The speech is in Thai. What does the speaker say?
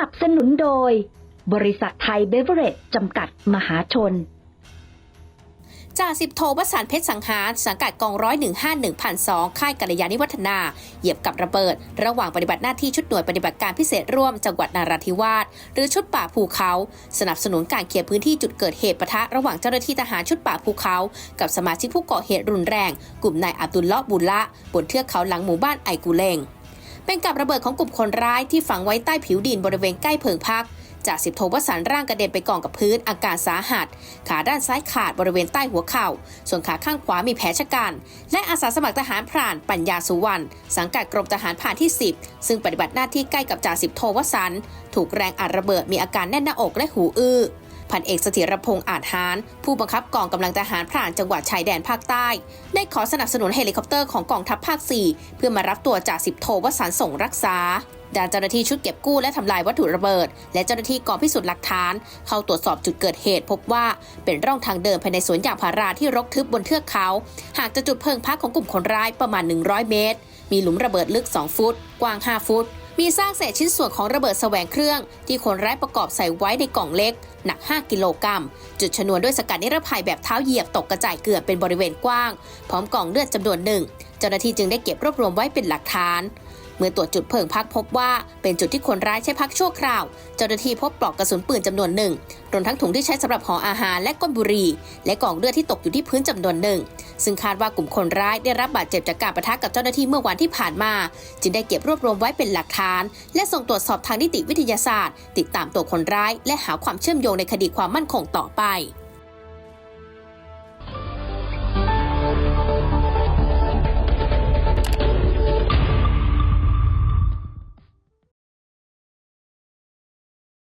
นับสนุนโดย บริษัทไทยเบเวอเรจจำกัดมหาชนจ่าสิบโทวสันเพชรสังหารสังกัดกองร้อยหนึ่งห้าหนึ่งพันสองค่ายกัลยาณิวัฒนา เหยียบกับระเบิด ระหว่างปฏิบัติหน้าที่ชุดหน่วยปฏิบัติการพิเศษร่วมจังหวัดนาราธิวาสหรือชุดป่าภูเขา สนับสนุนการเคลียร์พื้นที่จุดเกิดเหตุปะทะระหว่างเจ้าหน้าที่ทหารชุดป่าภูเขา กับสมาชิกผู้ก่อเหตุรุนแรง กลุ่มนายอับดุลเลาะบุลละบนเทือกเขาหลังหมู่บ้านไอกูเลง เป็นกับระเบิดของกลุ่มคนร้ายที่ฝังไว้ใต้ผิวดินบริเวณใกล้เพิงพักจากสิบโทวสันร่างกระเด็นไปกองกับพื้นอาการสาหัส ขาด้านซ้ายขาดบริเวณใต้หัวเข่า ส่วนขาข้างขวามีแผลชะกัน และอาสาสมัครทหารพรานปัญญาสุวรรณสังกัดกรมทหารผ่านที่ 10 ซึ่งปฏิบัติหน้าที่ใกล้กับจ่าสิบโทวสันถูกแรงอัดระเบิดมีอาการแน่นหน้าอกและหูอื้อ พันเอกเสถียรพงษ์อาจหาร ผู้บังคับกองกำลังทหารพรานจังหวัดชายแดนภาคใต้ ได้ขอสนับสนุนเฮลิคอปเตอร์ของกองทัพภาค 4 เพื่อมารับตัวจ่าสิบโทวสันส่งรักษาด้านเจ้าหน้าที่ชุดเก็บกู้และทำลายวัตถุระเบิด และเจ้าหน้าที่กองพิสูจน์หลักฐาน เข้าตรวจสอบจุดเกิดเหตุ พบว่าเป็นร่องทางเดินภายในสวนยางพาราที่รกทึบบนเทือกเขา หากจะจุดเพลิงพักของกลุ่มคนร้ายประมาณ 100 เมตร มีหลุมระเบิดลึก 2 ฟุต กว้าง 5 ฟุต มีซากเศษชิ้นส่วนของระเบิดแสวงเครื่อง ที่คนร้ายประกอบใส่ไว้ในกล่องเล็ก หนัก 5 กิโลกรัม จุดชนวนด้วยสกัดนิรภัยแบบเท้าเหยียบตกกระจายเกลื่อนเป็นบริเวณกว้าง พร้อมกล่องเลือดจำนวนหนึ่ง เจ้าหน้าที่จึงได้เก็บรวบรวมไว้เป็นหลักฐาน เมื่อตรวจจุดเพลิงพักพบว่าเป็นจุดที่คนร้ายใช้พักชั่วคราว เจ้าหน้าที่พบปลอกกระสุนปืนจำนวนหนึ่งรวมทั้งถุงที่ใช้สำหรับห่ออาหารและก้นบุหรี่ และกล่องเลือดที่ตกอยู่ที่พื้นจำนวนหนึ่ง ซึ่งคาดว่ากลุ่มคนร้ายได้รับบาดเจ็บจากการประทะกับเจ้าหน้าที่เมื่อวันที่ผ่านมา จึงได้เก็บรวบรวมไว้เป็นหลักฐาน และส่งตรวจสอบทางนิติวิทยาศาสตร์ ติดตามตัวคนร้าย และหาความเชื่อมโยงในคดีความมั่นคงต่อไป